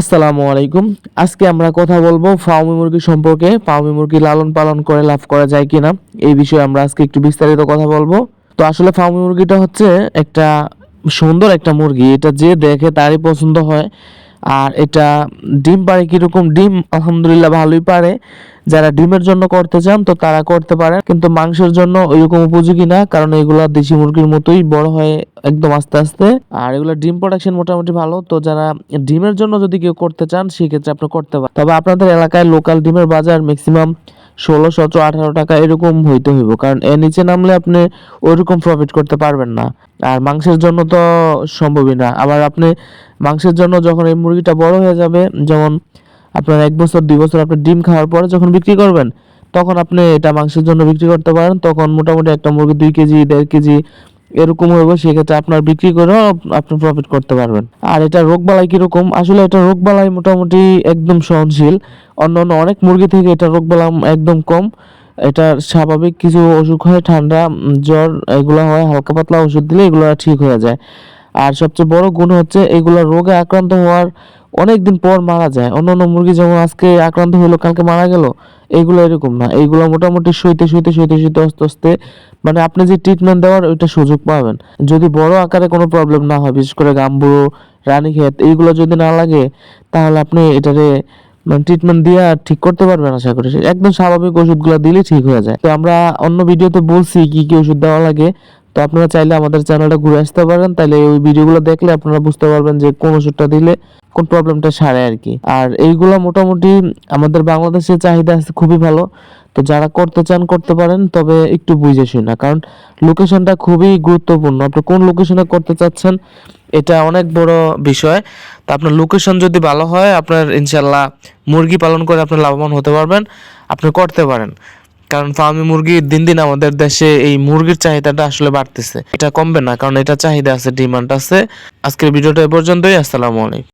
আসসালামু আলাইকুম। আজকে আমরা কথা বলব ফাউমি মুরগি সম্পর্কে ফাউমি মুরগি লালন পালন করে লাভ করা যায় কিনা, এই বিষয়ে আমরা আজকে একটু বিস্তারিত কথা বলব। তো আসলে ফাউমি মুরগিটা হচ্ছে একটা সুন্দর একটা মুরগি, এটা যে দেখে তারই পছন্দ হয়, আর এটা ডিম পারে কীরকম, ডিম আলহামদুলিল্লাহ ভালোই পারে যারা ডিমের জন্য করতে চান, তো তারা করতে পারেন। কিন্তু মাংসের জন্য ওইরকম উপযোগী না, কারণ এগুলা দেশি মুরগির মতোই বড় হয় একদম আস্তে আস্তে। আর এগুলো ডিম প্রোডাকশন মোটামুটি ভালো, তো যারা ডিমের জন্য যদি কেউ করতে চান, সেক্ষেত্রে আপনি করতে পারেন। তবে আপনাদের এলাকায় লোকাল ডিমের বাজার ম্যাক্সিমাম ষোলো, সতেরো, আঠারো টাকা এরকম হইতে হইব, কারণ এর নিচে নামলে আপনি ওইরকম প্রফিট করতে পারবেন না। আর মাংসের জন্য তো সম্ভবই না। আবার আপনি মাংসের জন্য যখন এই মুরগিটা বড় হয়ে যাবে, যেমন আপনার এক বছর, দুই বছর আপনি ডিম খাওয়ার পরে যখন বিক্রি করবেন, তখন আপনি এটা মাংসের জন্য বিক্রি করতে পারেন। তখন মোটামুটি একটা মুরগি দুই কেজি, দেড় কেজি এরকম হইব, সেক্ষেত্রে আপনার বিক্রি করেও আপনি প্রফিট করতে পারবেন। আর এটা রোগবালাই কীরকম? আসলে এটা রোগবালাই মোটামুটি একদম সহনশীল। অন্য অন্য অনেক মুরগি থেকে এটা রোগবালাই একদম কম। এটা স্বাভাবিক কিছু অসুখ হয়, ঠান্ডা জ্বর, এগুলো হয়, হালকা পাতলা ওষুধ দিলে এগুলো ঠিক হয়ে যায়। আর সবচেয়ে বড় গুণ হচ্ছে, এগুলো রোগে আক্রান্ত হওয়ার অনেক দিন পর মারা যায়। অন্য অন্য মুরগি যেমন আজকে আক্রান্ত হলো, কালকে মারা গেল, এইগুলো এরকম না। এইগুলো মোটামুটি শুইতে শুইতে শুইতে শুইতে আস্তে আস্তে মানে আপনি যে ট্রিটমেন্ট দেওয়ার ওইটা সুযোগ পাবেন। যদি বড় আকারে কোনো প্রবলেম না হয়, বিশেষ করে গাম্বুরো, রানীক্ষেত, এইগুলো যদি না লাগে, তাহলে আপনি এটারে মানে ট্রিটমেন্ট দিয়ে ঠিক করতে পারবেন আশা করি। একদম স্বাভাবিক ওষুধগুলো দিলে ঠিক হয়ে যায়। তো আমরা অন্য ভিডিওতে বলছি কি কি ওষুধ দেওয়া লাগে। তো আপনারা চাইলে আমাদের চ্যানেলটা ঘুরে আসতে পারেন। তাহলে ওই ভিডিওগুলো দেখলে আপনারা বুঝতে পারবেন যে কোন ওষুধটা দিলে কোন প্রবলেমটা সারে আর কি আর এইগুলো মোটামুটি আমাদের বাংলাদেশে চাহিদা আছে খুবই ভালো। তো যারা করতে চান, করতে পারেন, তবে একটু বুঝে শুনে। কারণ লোকেশনটা খুবই গুরুত্বপূর্ণ। আপনি কোন লোকেশনে করতে চাচ্ছেন, এটা অনেক বড় বিষয়। তো আপনার লোকেশন যদি ভালো হয়, আপনার ইনশাল্লাহ মুরগি পালন করে আপনি লাভবান হতে পারবেন। আপনি করতে পারেন। কারণ ফার্মি মুরগি দিন দিন আমাদের দেশে এই মুরগির চাহিদাটা আসলে বাড়তেছে। এটা কমবে না, কারণ এটা চাহিদা আছে, ডিমান্ড আছে। আজকের ভিডিওটা এ পর্যন্তই, আসসালামু আলাইকুম।